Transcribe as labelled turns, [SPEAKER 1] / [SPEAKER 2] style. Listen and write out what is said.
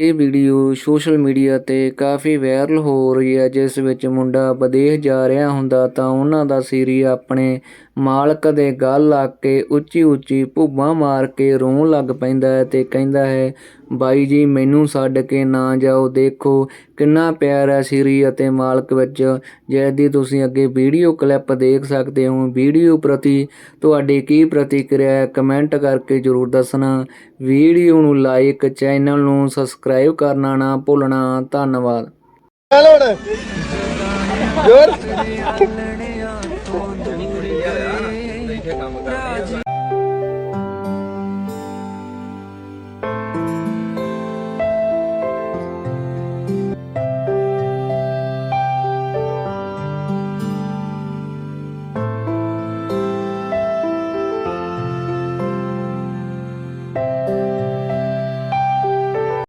[SPEAKER 1] ਇਹ video social media ਤੇ ਕਾਫੀ viral ਹੋ ਰਹੀ ਹੈ, ਜਿਸ ਵਿੱਚ ਮੁੰਡਾ ਵਿਦੇਸ਼ ਜਾ ਰਿਹਾ ਹੁੰਦਾ ਤਾਂ ਉਹਨਾਂ ਦਾ ਸੀਰੀ ਆਪਣੇ ਮਾਲਕ ਦੇ ਗੱਲ ਲੱਗ ਕੇ ਉੱਚੀ ਉੱਚੀ ਭੁੱਬਾਂ ਮਾਰ ਕੇ ਰੋਣ ਲੱਗ ਪੈਂਦਾ ਹੈ ਤੇ ਕਹਿੰਦਾ ਹੈ ਬਾਈ ਜੀ, ਮੈਨੂੰ ਛੱਡ ਕੇ ਨਾ ਜਾਓ, ਦੇਖੋ ਕਿੰਨਾ ਪਿਆਰ ਹੈ ਸ਼੍ਰੀ ਅਤੇ ਮਾਲਕ ਵਿੱਚ। ਜਿਸ ਦੀ ਤੁਸੀਂ ਅੱਗੇ ਵੀਡੀਓ ਕਲਿੱਪ ਦੇਖ ਸਕਦੇ ਹੋ। ਵੀਡੀਓ ਪ੍ਰਤੀ ਤੁਹਾਡੀ ਕੀ ਪ੍ਰਤੀਕਿਰਿਆ ਹੈ, ਕਮੈਂਟ ਕਰਕੇ ਜ਼ਰੂਰ ਦੱਸਣਾ। ਵੀਡੀਓ ਨੂੰ ਲਾਈਕ, ਚੈਨਲ ਨੂੰ ਸਬਸਕ੍ਰਾਈਬ ਕਰਨਾ ਨਾ ਭੁੱਲਣਾ। ਧੰਨਵਾਦ।
[SPEAKER 2] ਹੈਲੋ ਜੋਰ। ਕੰਮ ਕਰ